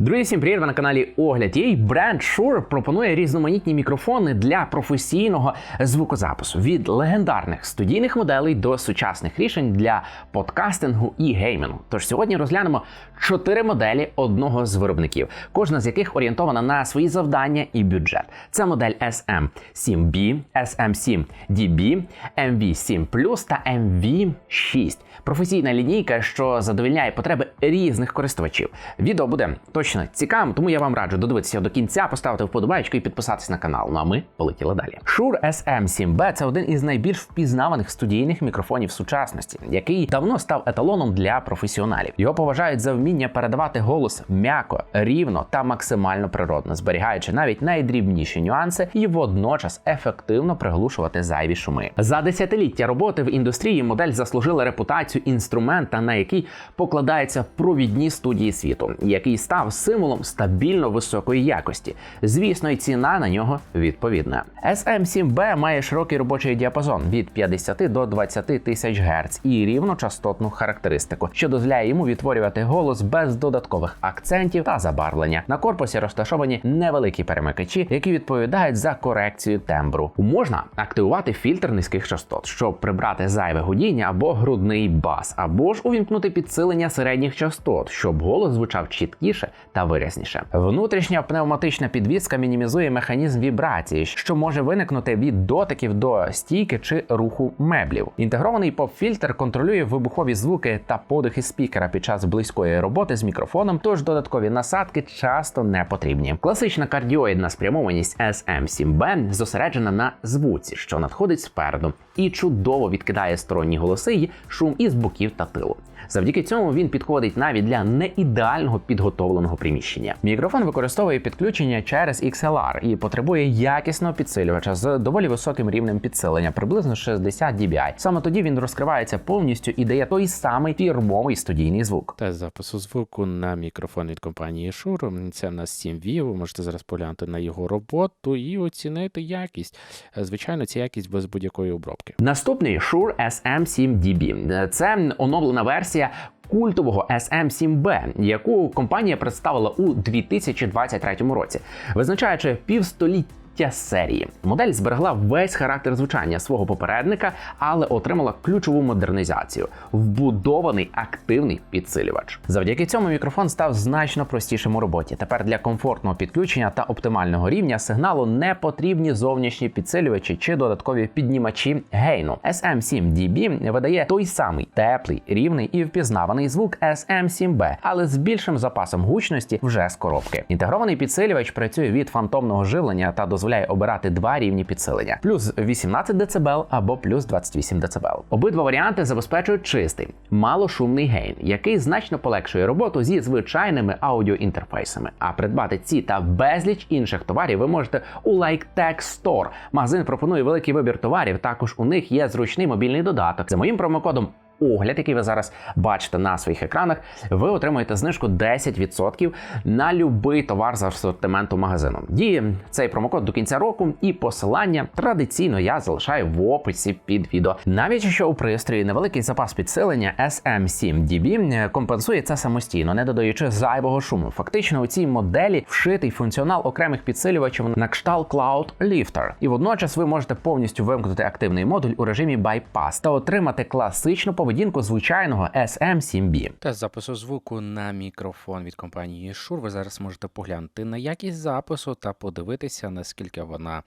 Друзі, всім привіт! Ви на каналі Огляд. Її бренд Shure пропонує різноманітні мікрофони для професійного звукозапису від легендарних студійних моделей до сучасних рішень для подкастингу і геймінгу. Тож сьогодні розглянемо чотири моделі одного з виробників, кожна з яких орієнтована на свої завдання і бюджет. Це модель SM7B, SM7DB, MV7 та MV6. Професійна лінійка, що задовільняє потреби різних користувачів. Відео буде точно цікавим, тому я вам раджу додивитися до кінця, поставити вподобайку і підписатися на канал. Ну а ми полетіли далі. Shure SM7B – це один із найбільш впізнаваних студійних мікрофонів сучасності, який давно став еталоном для професіоналів. Його поважають за вміння передавати голос м'яко, рівно та максимально природно, зберігаючи навіть найдрібніші нюанси і водночас ефективно приглушувати зайві шуми. За десятиліття роботи в індустрії модель заслужила репутацію інструмента, на який покладаються провідні студії світу, який став символом стабільно високої якості. Звісно, і ціна на нього відповідна. SM7B має широкий робочий діапазон від 50 до 20 тисяч Гц і рівночастотну характеристику, що дозволяє йому відтворювати голос без додаткових акцентів та забарвлення. На корпусі розташовані невеликі перемикачі, які відповідають за корекцію тембру. Можна активувати фільтр низьких частот, щоб прибрати зайве гудіння або грудний бас, або ж увімкнути підсилення середніх частот, щоб голос звучав чіткіше та виразніше. Внутрішня пневматична підвіска мінімізує механізм вібрації, що може виникнути від дотиків до стійки чи руху меблів. Інтегрований поп-фільтр контролює вибухові звуки та подихи спікера під час близької роботи з мікрофоном, тож додаткові насадки часто не потрібні. Класична кардіоїдна спрямованість SM7B зосереджена на звуці, що надходить спереду, і чудово відкидає сторонні голоси й шум із боків та тилу. Завдяки цьому він підходить навіть для неідеального підготовленого приміщення. Мікрофон використовує підключення через XLR і потребує якісного підсилювача з доволі високим рівнем підсилення, приблизно 60 dBi. Саме тоді він розкривається повністю і дає той самий фірмовий студійний звук. Тест запису звуку на мікрофон від компанії Shure. Це в нас 7V, ви можете зараз поглянути на його роботу і оцінити якість. Е, Звичайно, ця якість без будь-якої обробки. Наступний Shure SM7DB. Це оновлена версія. Культового SM7B, яку компанія представила у 2023 році, визначаючи півстоліття серії. Модель зберегла весь характер звучання свого попередника, але отримала ключову модернізацію вбудований активний підсилювач. Завдяки цьому мікрофон став значно простішим у роботі. Тепер для комфортного підключення та оптимального рівня сигналу не потрібні зовнішні підсилювачі чи додаткові піднімачі гейну. SM7DB видає той самий теплий, рівний і впізнаваний звук SM7B, але з більшим запасом гучності вже з коробки. Інтегрований підсилювач працює від фантомного живлення та дозволяє обирати два рівні підсилення: плюс 18 дБ або плюс 28 дБ. Обидва варіанти забезпечують чистий, малошумний гейн, який значно полегшує роботу зі звичайними аудіоінтерфейсами. А придбати ці та безліч інших товарів ви можете у LikeTech Store. Магазин пропонує великий вибір товарів. Також у них є зручний мобільний додаток. За моїм промокодом огляд, який ви зараз бачите на своїх екранах, ви отримуєте знижку 10% на будь-який товар з асортименту магазину. Діє цей промокод до кінця року, і посилання традиційно я залишаю в описі під відео. Навіть якщо у пристрої невеликий запас підсилення, SM7DB компенсує це самостійно, не додаючи зайвого шуму. Фактично у цій моделі вшитий функціонал окремих підсилювачів на кшталт Cloud Lifter. І водночас ви можете повністю вимкнути активний модуль у режимі Bypass та отримати класичну поведінку звичайного SM7B. Тест запису звуку на мікрофон від компанії Shure. Ви зараз можете поглянути на якість запису та подивитися, наскільки вона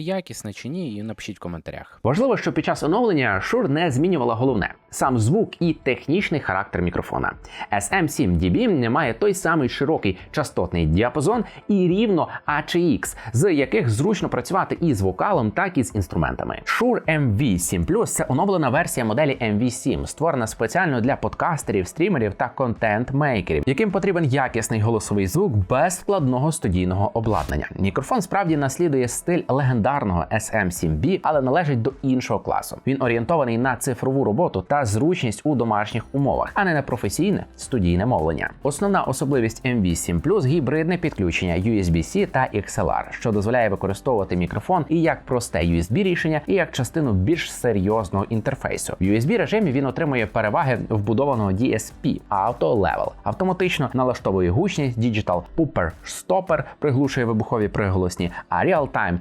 якісна чи ні, і напишіть в коментарях. Важливо, що під час оновлення Shure не змінювала головне сам звук і технічний характер мікрофона. SM7DB має той самий широкий частотний діапазон і рівно ACX, з яких зручно працювати і з вокалом, так і з інструментами. Shure MV7 це оновлена версія моделі MV7, створена спеціально для подкастерів, стрімерів та контент-мейкерів, яким потрібен якісний голосовий звук без складного студійного обладнання. Мікрофон справді наслідує стиль легендарного легендарного SM7B, але належить до іншого класу. Він орієнтований на цифрову роботу та зручність у домашніх умовах, а не на професійне студійне мовлення. Основна особливість MV7 Plus – гібридне підключення USB-C та XLR, що дозволяє використовувати мікрофон і як просте USB рішення, і як частину більш серйозного інтерфейсу. В USB режимі він отримує переваги вбудованого DSP Auto Level, автоматично налаштовує гучність, Digital Pooper Stopper приглушує вибухові приголосні, а Real Time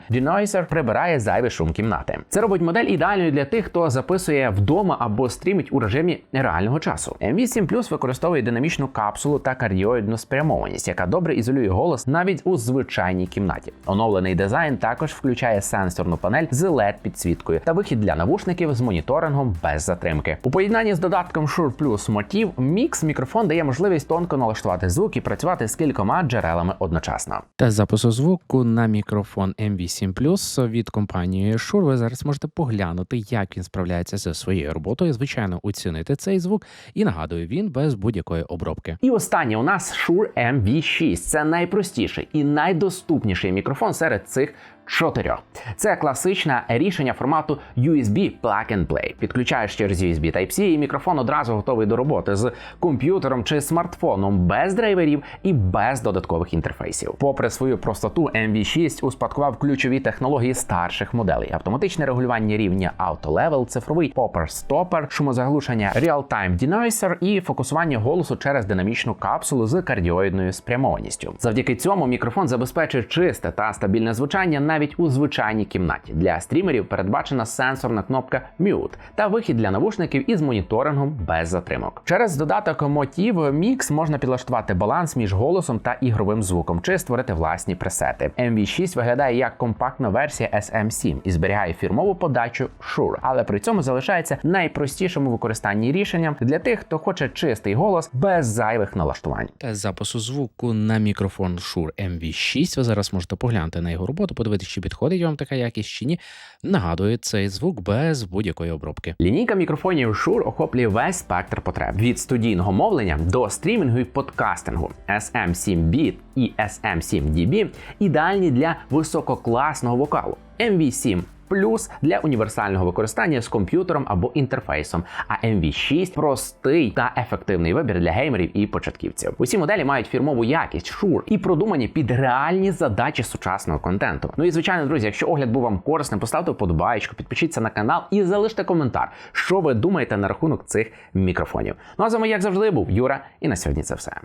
Denoiser прибирає зайвий шум кімнати. Це робить модель ідеальною для тих, хто записує вдома або стрімить у режимі реального часу. M8 Plus використовує динамічну капсулу та кардіоїдну спрямованість, яка добре ізолює голос навіть у звичайній кімнаті. Оновлений дизайн також включає сенсорну панель з led підсвіткою та вихід для навушників з моніторингом без затримки. У поєднанні з додатком Shure Plus Motiv Mix мікрофон дає можливість тонко налаштувати звук і працювати з кількома джерелами одночасно. Тест запису звуку на мікрофон M8 Plus від компанії Shure. Ви зараз можете поглянути, як він справляється зі своєю роботою. Звичайно, оцінити цей звук. І нагадую, він без будь-якої обробки. І останнє у нас Shure MV6. Це найпростіший і найдоступніший мікрофон серед цих чотирьох. Це класичне рішення формату USB Plug and Play. Підключаєш через USB Type-C і мікрофон одразу готовий до роботи з комп'ютером чи смартфоном без драйверів і без додаткових інтерфейсів. Попри свою простоту, MV6 успадкував ключові технології старших моделей: автоматичне регулювання рівня Auto Level, цифровий Popper Stopper, шумозаглушення Real-Time Denoiser і фокусування голосу через динамічну капсулу з кардіоїдною спрямованістю. Завдяки цьому мікрофон забезпечує чисте та стабільне звучання навіть у звичайній кімнаті. Для стрімерів передбачена сенсорна кнопка Mute та вихід для навушників із моніторингом без затримок. Через додаток Motiv Mix можна підлаштувати баланс між голосом та ігровим звуком чи створити власні пресети. MV6 виглядає як компактна версія SM7 і зберігає фірмову подачу Shure, але при цьому залишається найпростішим у використанні рішенням для тих, хто хоче чистий голос без зайвих налаштувань. Запису звуку на мікрофон Shure MV6. Ви зараз можете поглянути на його роботу, подивитися, чи підходить вам така якість чи ні. Нагадую, цей звук без будь-якої обробки. Лінійка мікрофонів Shure охоплює весь спектр потреб від студійного мовлення до стрімінгу і подкастингу. SM7B і SM7DB ідеальні для висококласного вокалу. MV7 Плюс для універсального використання з комп'ютером або інтерфейсом, а MV6 простий та ефективний вибір для геймерів і початківців. Усі моделі мають фірмову якість, Shure і продумані під реальні задачі сучасного контенту. Ну і звичайно, друзі, якщо огляд був вам корисним, поставте вподобайку, підпишіться на канал і залиште коментар, що ви думаєте на рахунок цих мікрофонів. Ну а з вами, як завжди, був Юра, і на сьогодні це все.